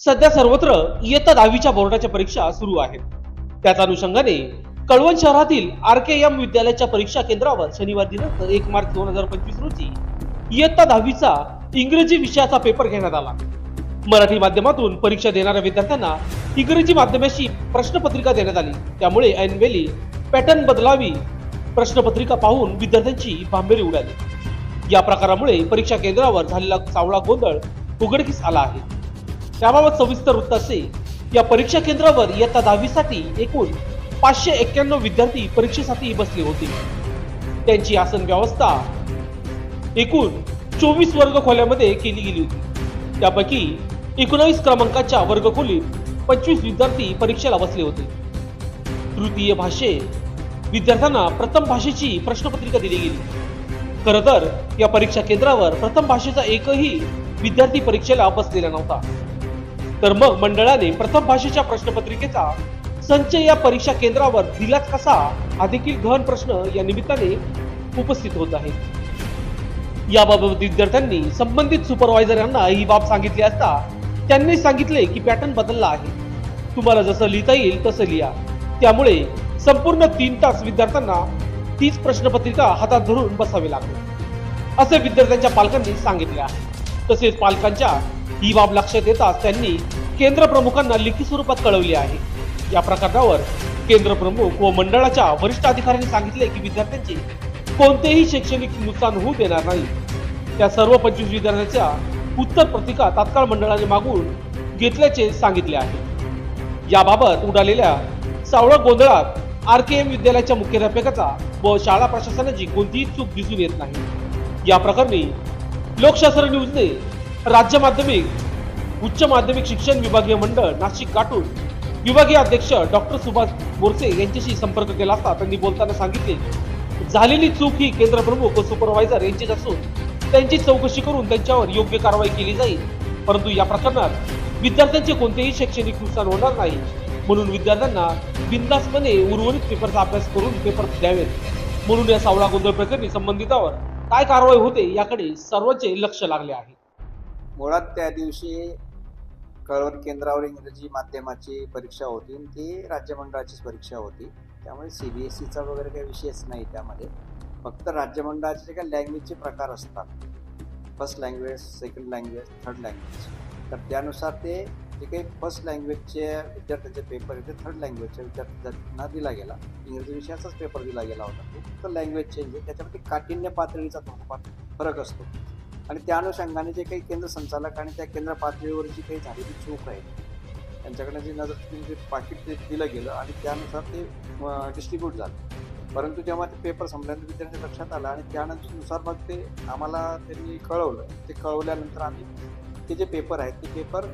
सध्या सर्वत्र इयत्ता दहावीच्या बोर्डाच्या परीक्षा सुरू आहेत. त्याच अनुषंगाने कळवण शहरातील आर के एम विद्यालयाच्या परीक्षा केंद्रावर शनिवार दिनांक एक मार्च दोन हजार पंचवीस रोजी इयत्ता दहावीचा इंग्रजी विषयाचा पेपर घेण्यात आला. मराठी माध्यमातून परीक्षा देणाऱ्या विद्यार्थ्यांना इंग्रजी माध्यमाशी प्रश्नपत्रिका देण्यात आली. त्यामुळे ऐनवेळी पॅटर्न बदलावी प्रश्नपत्रिका पाहून विद्यार्थ्यांची भांबेरी उडाली. या प्रकारामुळे परीक्षा केंद्रावर झालेला सावळा गोंधळ उघडकीस आला आहे. त्याबाबत सविस्तर वृत्त असे या परीक्षा केंद्रावर इयत्ता दहावीसाठी एकूण पाचशे एक्क्याण्णव विद्यार्थी परीक्षेसाठी बसले होते. त्यांची आसन व्यवस्था एकूण चोवीस वर्ग खोल्यामध्ये केली गेली होती. त्यापैकी एकोणावीस क्रमांकाच्या वर्गखोलीत पंचवीस विद्यार्थी परीक्षेला बसले होते. तृतीय भाषे विद्यार्थ्यांना प्रथम भाषेची प्रश्नपत्रिका दिली गेली. खर तर या परीक्षा केंद्रावर प्रथम भाषेचा एकही विद्यार्थी परीक्षेला बसलेला नव्हता. तर मग मंडळाने प्रथम भाषेच्या प्रश्नपत्रिकेचा संच या परीक्षा केंद्रावर दिलाच कसा हा देखील गहन प्रश्न या निमित्ताने उपस्थित होत आहे. याबाबत विद्यार्थ्यांनी संबंधित सुपरवायझर यांना ही बाब सांगितली असता त्यांनी सांगितले की पॅटर्न बदलला आहे. तुम्हाला जसं लिहिता येईल तसं लिहा. त्यामुळे संपूर्ण तीन तास विद्यार्थ्यांना तीच प्रश्नपत्रिका हातात धरून बसावे लागले. असे विद्यार्थ्यांच्या पालकांनी सांगितले आहे. तसेच पालकांच्या ही बाब लक्षात येताच त्यांनी केंद्र प्रमुखांना लिखित स्वरूपात कळवले आहे. या प्रकरणावर केंद्र प्रमुख व मंडळाच्या वरिष्ठ अधिकाऱ्यांनी सांगितले की विद्यार्थ्यांचे कोणतेही शैक्षणिक नुकसान होऊ देणार नाही. त्या सर्व पंचवीस विद्यार्थ्यांच्या उत्तर प्रतिका तात्काळ मंडळाने मागून घेतल्याचे सांगितले आहे. याबाबत उडालेल्या सावळा गोंधळात आर के एम विद्यालयाच्या मुख्याध्यापकाचा व शाळा प्रशासनाची कोणतीही चूक दिसून येत नाही. या प्रकरणी लोकशास्त्र न्यूजने राज्य माध्यमिक उच्च माध्यमिक शिक्षण विभागीय मंडळ नाशिक काटून. विभागीय अध्यक्ष डॉक्टर सुभाष बोरसे यांच्याशी संपर्क केला असता त्यांनी बोलताना सांगितले झालेली चूक ही केंद्र प्रमुख व सुपरवायझर यांचीच असून त्यांची चौकशी करून त्यांच्यावर योग्य कारवाई केली जाईल. परंतु या प्रकरणात विद्यार्थ्यांचे कोणतेही शैक्षणिक नुकसान होणार नाही. म्हणून विद्यार्थ्यांना बिंदासपणे उर्वरित पेपरचा अभ्यास करून पेपर द्यावेत. म्हणून या सावळा गोंधळ प्रकरणी संबंधितावर काय कारवाई होते याकडे सर्वांचे लक्ष लागले आहे. मुळात त्या दिवशी कळवण केंद्रावर इंग्रजी माध्यमाची परीक्षा होती आणि ती राज्यमंडळाचीच परीक्षा होती. त्यामुळे सी बी एस सीचा वगैरे काही विषयच नाही त्यामध्ये. फक्त राज्यमंडळाचे जे काही लँग्वेजचे प्रकार असतात first language second language third language तर त्यानुसार ते जे काही फर्स्ट लँग्वेजचे विद्यार्थ्यांचे पेपर आहे ते थर्ड लँग्वेजच्या विद्यार्थ्यांना दिला गेला. इंग्रजी विषयाचाच पेपर दिला गेला होता. तो फक्त लँग्वेज चेंज आहे. त्याच्यामध्ये काठिण्य पातळीचा थोडाफार फरक असतो. आणि त्या अनुषंगाने जे काही केंद्र संचालक आणि त्या केंद्र पातळीवर जी काही झालेली चूक आहे त्यांच्याकडनं जी नजर जे पाकिट ते दिलं गेलं आणि त्यानुसार ते डिस्ट्रीब्यूट झालं. परंतु जेव्हा ते पेपर संपल्यानंतर विद्यार्थ्यांच्या लक्षात आलं आणि त्यानंतरनुसार मग ते आम्हाला त्यांनी कळवलं. ते कळवल्यानंतर आम्ही ते जे पेपर आहेत ते पेपर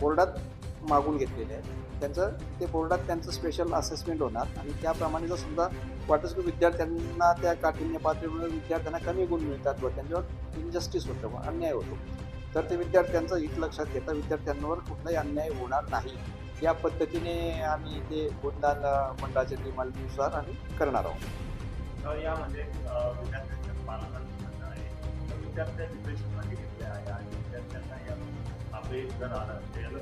बोर्डात मागून घेतलेले आहेत. त्यांचं ते बोर्डात त्यांचं स्पेशल असेसमेंट होणार आणि त्याप्रमाणे जर समजा वाटत की विद्यार्थ्यांना त्या काठिण्य पातळीमुळे विद्यार्थ्यांना कमी गुण मिळतात व त्यांच्यावर इनजस्टिस होतं व अन्याय होतो तर ते विद्यार्थ्यांचं हित लक्षात घेता विद्यार्थ्यांवर कुठलाही अन्याय होणार नाही. या पद्धतीने आम्ही ते गुणदान मंडळाच्या नियमानुसार आम्ही करणार आहोत. यामध्ये म्हणजे, विद्यार्थ्यांच्या आहे घेतले आहे आणि विद्यार्थ्यांना या जर आलं याला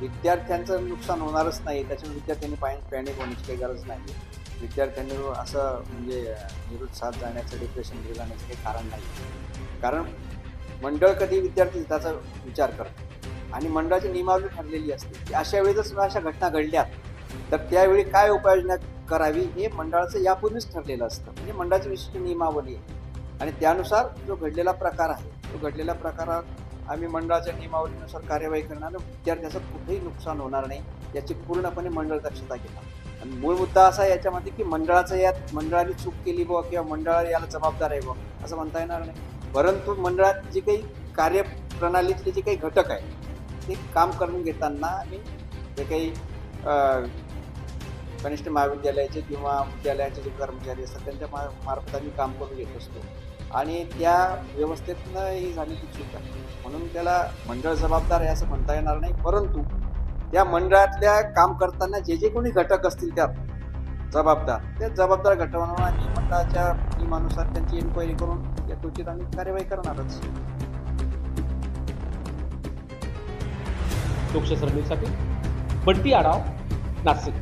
विद्यार्थ्यांचं नुकसान होणारच नाही त्याच्यामुळे विद्यार्थ्यांनी पाय पॅनिक होण्याची काही गरज नाही. विद्यार्थ्यांनी असं म्हणजे निरुत्साह जाण्याचं डिप्रेशनमध्ये जाण्याचं काही कारण नाही. कारण मंडळ कधी विद्यार्थी हिताचा विचार करतं आणि मंडळाची नियमावली ठरलेली असते की अशा वेळी जर अशा घटना घडल्या तर त्यावेळी काय उपाययोजना करावी हे मंडळाचं यापूर्वीच ठरलेलं असतं. म्हणजे मंडळाची विशिष्ट नियमावली आहे. आणि त्यानुसार जो घडलेला प्रकार आहे तो घडलेल्या प्रकारात आम्ही मंडळाच्या नियमावलीनुसार कार्यवाही करणार विद्यार्थ्याचं कुठेही नुकसान होणार नाही याची पूर्णपणे मंडळ दक्षता घेणार. आणि मूळ मुद्दा असा आहे याच्यामध्ये की मंडळाचं यात मंडळाने चूक केली बुवा किंवा मंडळाने याला जबाबदार आहे बुवा असं म्हणता येणार नाही. परंतु मंडळात जी काही कार्यप्रणालीतले जे काही घटक आहे ते काम करून घेताना आम्ही जे काही कनिष्ठ महाविद्यालयाचे किंवा विद्यालयाचे जे कर्मचारी असतात त्यांच्या मा मार्फत आम्ही काम करून घेत असतो. आणि त्या व्यवस्थेतनं ही झालेली चूक आहे. म्हणून त्याला मंडळ जबाबदार आहे असं म्हणता येणार नाही परंतु त्या मंडळातल्या काम करताना जे जे कोणी घटक असतील त्यात जबाबदार त्या जबाबदार घटवणार आणि मंडळाच्या नियमानुसार त्यांची इन्क्वायरी करून या त्वचित आम्ही कार्यवाही करणारच लोकशाही बंटी आढाव नाशिक.